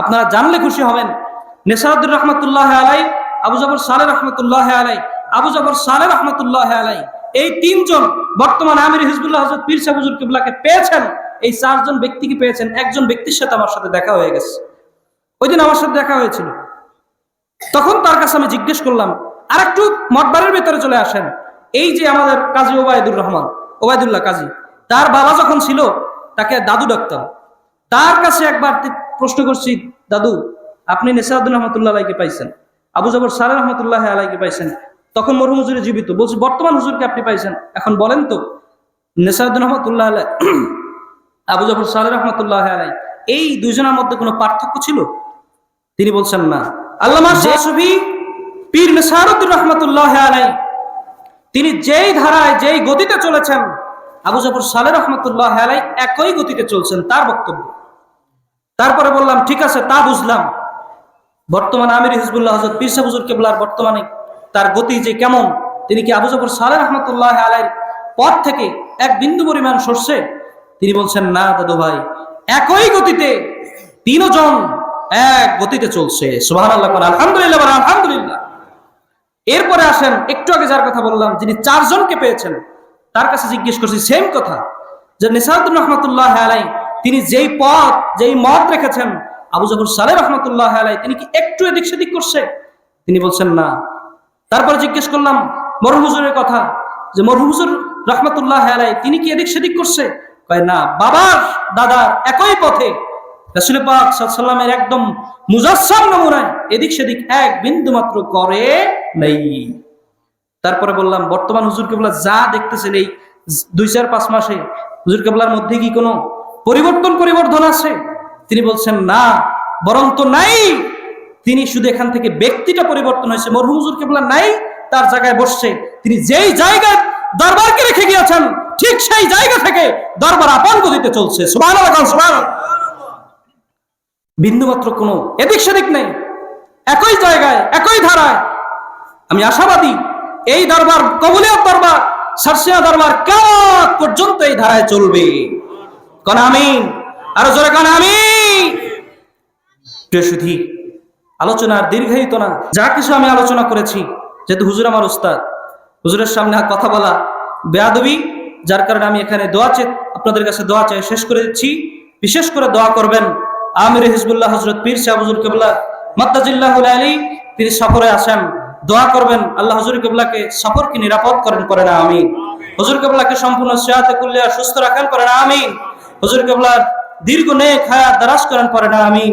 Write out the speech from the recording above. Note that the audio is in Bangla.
আপনারা জানলে খুশি হবেন। নেসারুদ্দিন রহমতুল্লাহ আলাই, আবু জবর সালে রহমতুল্লাহ আলাই, আবু জবর সালে রহমতুল্লাহ আলাই, এই তিনজন বর্তমান আমির হিজবুল্লাহ হজরত পীর সাহেব হুজুর কিবলাকে পেয়েছেন, এই চারজন ব্যক্তিকে পেয়েছেন, একজন ব্যক্তির সাথে আমার সাথে দেখা হয়ে গেছে। ওই দিন আমার সাথে দেখা হয়েছিল। তখন তার কাছে আমি জিজ্ঞেস করলাম আর একটু মঠবাড়ির ভেতরে চলে আসেন। এই যে আমাদের কাজী ওবায়দুর রহমান, ওবায়দুল্লাহ কাজী, তার বাবা যখন ছিল, তাকে দাদু ডাকতাম। তার কাছে একবার প্রশ্ন করছি দাদু আপনি নেসারুদ্দিন রহমতুল্লাহ আলাইকে পাইছেন আবু জবর সারে রহমতুল্লাহ আলাইকে পাইছেন তখন মরহুম হুজুরে জীবিত বলছি বর্তমান হুজুরকে আপনি পাইছেন এখন বলেন তো নেসারুদ্দিন রহমতুল্লাহ আলাই আবু জবর সালে রহমতুল্লাহ আলাই এই দুজনের মধ্যে কোনো পার্থক্য ছিল? তিনি বলছেন না। আল্লামা জেসুফি পীর নেসারুদ্দিন রহমতুল্লাহ আলাই তিনি যেই ধারায় যেই গতিতে চলেছেন আবু জাফর সালে রহমতুল্লাহ আলাই একই গতিতে চলছেন তার বক্তব্য। তারপরে বললাম, ঠিক আছে, তা বুঝলাম। বর্তমানে আমির হিজবুল্লাহ হজরত পীর সাহেব হুজুর কেবলার বর্তমানে তার গতি যে কেমন, তিনি কি আবু জাফর সালে রহমতুল্লাহ আলাইর পথ থেকে এক বিন্দু পরিমাণ সরষে তিনি বলছেন, না দাদু ভাই, একই গতিতে তিনজন এক গতিতে চলছে। সুবাহ আলহামদুলিল্লাহ আলহামদুলিল্লাহ। এরপরে আসেন, একটু আগে যার কথা বললাম, যিনি চারজনকে পেয়েছেন, তার কাছে জিজ্ঞেস করছি সেম কথা, যে নিসাদুল রহমতুল্লাহ আলাই তিনি যেই পথ, যেই মত রেখেছেন, আবু জবর সালে রহমতুল্লাহ আলাই তিনি কি একটু এদিক সেদিক করছে? তিনি বলছেন, না। তারপরে জিজ্ঞেস করলাম, মরহুম কথা, যে মরহুম হুজুর রহমতুল্লাহ আলাই তিনি কি এদিক সেদিক করছে? কয়, না। বাবার দাদার একই পথে, রাসুল পাক সাল্লামের একদম মুজাসসাম নমুনায় এদিক সেদিক এক বিন্দু মাত্র করে নেই। তারপরে বললাম, বর্তমান হুজুর কেবলা যা দেখতেছেন এই দুই চার পাঁচ মাসে, হুজুর কেবলার মধ্যে কি কোনো পরিবর্তন পরিবর্তন আছে। তিনি বলছেন, না, বরং তো নাই। তিনি শুধু এখান থেকে ব্যক্তিটা পরিবর্তন হয়েছে। মরহুম হুজুর কেবলা নাই, তার জায়গায় বসছে। তিনি যেই জায়গায় দরবারকে রেখে গিয়েছেন, ঠিক সেই জায়গা থেকে দরবার আপন গতিতে চলছে। সুবাহ বিন্দুমাত্র কোনো এদিক সেদিক নেই। একই জায়গায়, একই ধারায়। আমি আশাবাদী, এই দরবার কবুলিয়া দরবার, সারসিয়া দরবার কাত পর্যন্ত এই ধারায় চলবে। কন আমিন? আরও জোরে কন আমি আলোচনার দীর্ঘায়িত না, যা কিছু আমি আলোচনা করেছি, যেহেতু হুজুর আমার উস্তাদ, হুজুরের সামনে কথা বলা বেয়াদবি, যার কারণে আমি এখানে দোয়া চাই আপনাদের কাছে দোয়া চাই শেষ করে দিচ্ছি। বিশেষ করে দোয়া করবেন আমির হিজবুল্লাহ হজরত পীর শাহ হুজুর কেবলা মাত্তাজিল্লাহ আলী, তিনি সফরে আসেন। দোয়া করবেন, আল্লাহ হুজুর কেবলাকে সফরকে নিরাপদ করেন করেন আমি হুজুর কেবলাকে সম্পূর্ণ সেহাতে কুল্লিয়া সুস্থ রাখেন, করেন আমি হুজুর কেবলার দীর্ঘ নেক হায়াত দারাজ করেন পরে না আমি